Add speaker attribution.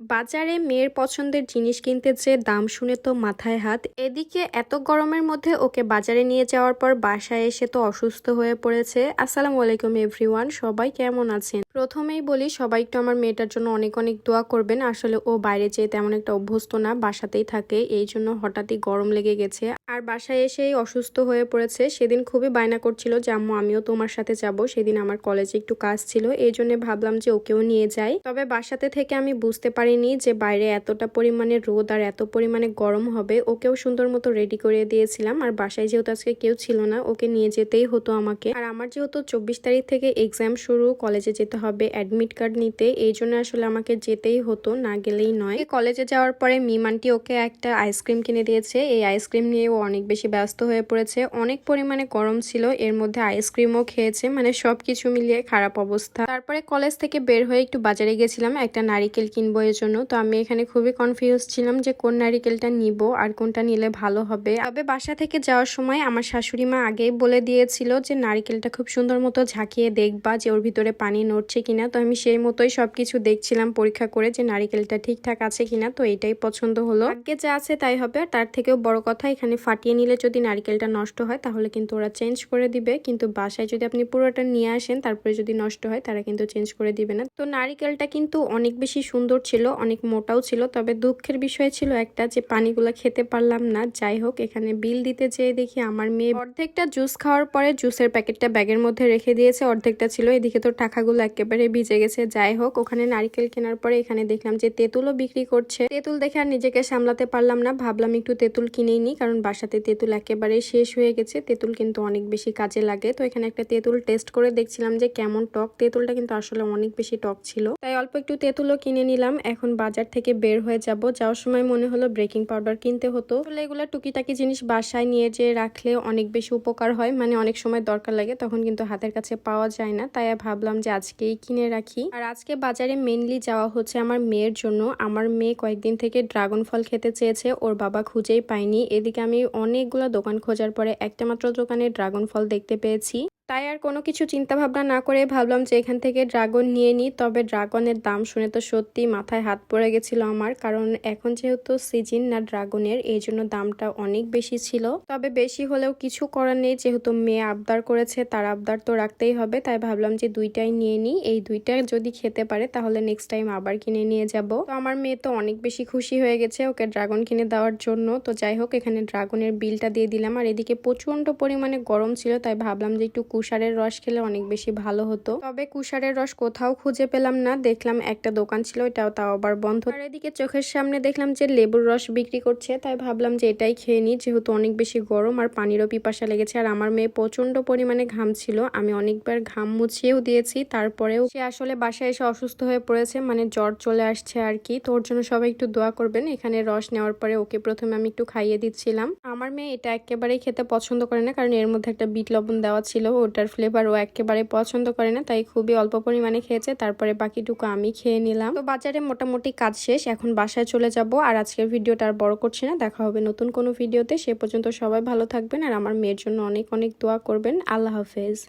Speaker 1: বাজারে মেয়ের পছন্দের জিনিস কিনতে যে দাম শুনে তো মাথায় হাত, এদিকে এত গরমের মধ্যে ওকে বাজারে নিয়ে যাওয়ার পর বাসায় এসে তো অসুস্থ হয়ে পড়েছে। আসসালামু আলাইকুম এভরিওয়ান, সবাই কেমন আছেন? প্রথমেই বলি, সবাই একটু আমার মেয়েটার জন্য অনেক অনেক দোয়া করবেন। আসলে ও বাইরে যেয়ে তেমন একটা অভ্যস্ত না, বাসাতেই থাকে, এই জন্য হঠাৎই গরম লেগে গেছে। আর বাসায় এসেই অসুস্থ হয়ে পড়েছে। সেদিন খুবই বায়না করছিল যে, আম্মু, আমিও তোমার সাথে যাব। সেদিন আমার কলেজে একটু কাজ ছিল, এই জন্য ভাবলাম যে ওকেও নিয়ে যাই। তবে বাসাতে থেকে আমি বুঝতে পারিনি যে বাইরে এতটা পরিমাণে রোদ আর এত পরিমাণে গরম হবে, ওকেও সুন্দর মতো রেডি করে দিয়েছিলাম। আর বাসায় যেহেতু আজকে কেউ ছিল না, ওকে নিয়ে যেতেই হতো আমাকে। আর আমার যেহেতু চব্বিশ তারিখ থেকে এক্সাম শুরু কলেজে যেতে হবে অ্যাডমিট কার্ড নিতে, এই জন্য আসলে আমাকে যেতেই হতো, না গেলেই নয়। কলেজে যাওয়ার পরে মিমানটি ওকে একটা আইসক্রিম কিনে দিয়েছে। এই আইসক্রিম নিয়ে ও অনেক বেশি ব্যস্ত হয়ে পড়েছে। অনেক পরিমাণে গরম ছিল, এর মধ্যে আইসক্রিমও খেয়েছে মানে সবকিছু মিলিয়ে খারাপ অবস্থা। তারপরে কলেজ থেকে বের হয়ে একটু বাজারে গেছিলাম, একটা নারিকেল কিনবো জন্য। তো আমি এখানে খুবই কনফিউজ ছিলাম যে কোন নারিকেলটা নিব আর কোনটা নিলে ভালো হবে। তবে বাসা থেকে যাওয়ার সময় আমার শাশুড়ি মা আগেই বলে দিয়েছিল যে, নারিকেলটা খুব সুন্দর মতো ঝাঁকিয়ে দেখবা যে ওর ভিতরে পানি নড়ছে কিনা। তো আমি সেই মতোই সবকিছু দেখছিলাম পরীক্ষা করে যে, নারিকেলটা ঠিকঠাক আছে কিনা? তো এটাই পছন্দ হলো। আগে যা আছে তাই হবে। তার থেকেও বড় কথা, এখানে ফাটিয়ে নিলে যদি নারিকেলটা নষ্ট হয়, তাহলে কিন্তু ওরা চেঞ্জ করে দিবে। কিন্তু বাসায় যদি আপনি পুরোটা নিয়ে আসেন, তারপরে যদি নষ্ট হয়, তারা কিন্তু চেঞ্জ করে দিবে না। তো নারিকেলটা কিন্তু অনেক বেশি সুন্দর ছিল। অনেক মোটাও ছিল, তবে দুঃখের বিষয় ছিল একটা যে পানিগুলো খেতে পারলাম না। যাই হোক, এখানে বিল দিতে যেয়ে দেখি আমার মেয়ে অর্ধেকটা জুস খাওয়ার পরে জুসের প্যাকেটটা ব্যাগের মধ্যে রেখে দিয়েছে, অর্ধেকটা ছিল। এদিকে তো টাকাগুলো একেবারে ভিজে গেছে। যাই হোক, ওখানে নারিকেল কেনার পরে এখানে দেখলাম যে তেঁতুলও বিক্রি করছে। তেঁতুল দেখে আর নিজেকে সামলাতে পারলাম না। ভাবলাম একটু তেঁতুল কিনেই নি কারণ বাসাতে তেঁতুল একেবারে শেষ হয়ে গেছে। তেঁতুল কিন্তু অনেক বেশি কাজে লাগে। তো এখানে একটা তেঁতুল টেস্ট করে দেখছিলাম যে কেমন টক। তেঁতুলটা কিন্তু আসলে অনেক বেশি টক ছিল। তাই অল্প একটু তেঁতুলও কিনে নিলাম। এখন বাজার থেকে বের হয়ে যাব। যাওয়ার সময় মনে হলো ব্রেকিং পাউডার কিনতে হতো। আসলে এগুলো টুকিটাকি জিনিস বাসায় নিয়ে যে রাখলে অনেক বেশি উপকার হয় মানে অনেক সময় দরকার লাগে, তখন কিন্তু হাতের কাছে পাওয়া যায় না। তাই ভাবলাম যে আজকেই কিনে রাখি। আর আজকে বাজারে মেনলি যাওয়া হচ্ছে আমার মেয়ের জন্য। আমার মেয়ে কয়েকদিন থেকে ড্রাগন ফল খেতে চেয়েছে, ওর বাবা খুঁজেই পায়নি। এদিকে আমি অনেকগুলো দোকান খোঁজার পরে একটা মাত্র দোকানে ড্রাগন ফল দেখতে পেয়েছি। তাই আর কোনো কিছু চিন্তা ভাবনা না করে ভাবলাম যে এখান থেকে ড্রাগন নিয়ে নিই। তবে ড্রাগনের দাম শুনে তো সত্যি মাথায় হাত পড়ে গেছিল আমার, কারণ এখন যেহেতু সিজন না ড্রাগনের, এই জন্য দামটা অনেক বেশি ছিল। তবে বেশি হলেও কিছু করার নেই, যেহেতু মেয়ে আবদার করেছে, তার আবদার তো রাখতেই হবে। তাই ভাবলাম যে দুইটাই নিয়ে নিই। এই দুইটা যদি খেতে পারে, তাহলে নেক্সট টাইম আবার কিনে নিয়ে যাব। তো আমার মেয়ে তো অনেক বেশি খুশি হয়ে গেছে ওকে ড্রাগন কিনে দেওয়ার জন্য। তো যাই হোক, এখানে ড্রাগনের বিলটা দিয়ে দিলাম। আর এদিকে প্রচণ্ড পরিমাণে গরম ছিল, তাই ভাবলাম যে একটু কুষারের রস খেলে অনেক বেশি ভালো হতো। তবে কুষারের রস কোথাও খুঁজে পেলাম না। দেখলাম একটা দোকান ছিল, এটাও তাও আবার বন্ধ। আর এদিকে চোখের সামনে দেখলাম যে লেবুর রস বিক্রি করছে, তাই ভাবলাম যে এটাই খেয়ে নিই। যেহেতু অনেক বেশি গরম আর পানিরও পিপাসা লেগেছে, আর আমার মেয়ে প্রচণ্ড পরিমাণে ঘাম ছিল, আমি অনেকবার ঘাম মুছিয়েও দিয়েছি, তারপরেও সে আসলে বাসায় এসে অসুস্থ হয়ে পড়েছে মানে জ্বর চলে আসছে আর কি। তোর জন্য সবাই একটু দোয়া করবেন, এখানে রস নেওয়ার পরে ওকে প্রথমে আমি একটু খাইয়ে দিচ্ছিলাম। আমার মেয়ে এটা একেবারেই খেতে পছন্দ করে না, কারণ এর মধ্যে একটা বিট লবণ দেওয়া ছিল ওটার ফ্লেভার ও একেবারে পছন্দ করে না, তাই খুবই অল্প পরিমাণে খেয়েছে। তারপরে বাকিটুকু আমি খেয়ে নিলাম। তো বাজারে মোটামুটি কাজ শেষ, এখন বাসায় চলে যাব। আর আজকের ভিডিওটা আর বড় করছি না, দেখা হবে নতুন কোনো ভিডিওতে। সে পর্যন্ত সবাই ভালো থাকবেন আর আমার মেয়ের জন্য অনেক অনেক দোয়া করবেন। আল্লাহ হাফেজ।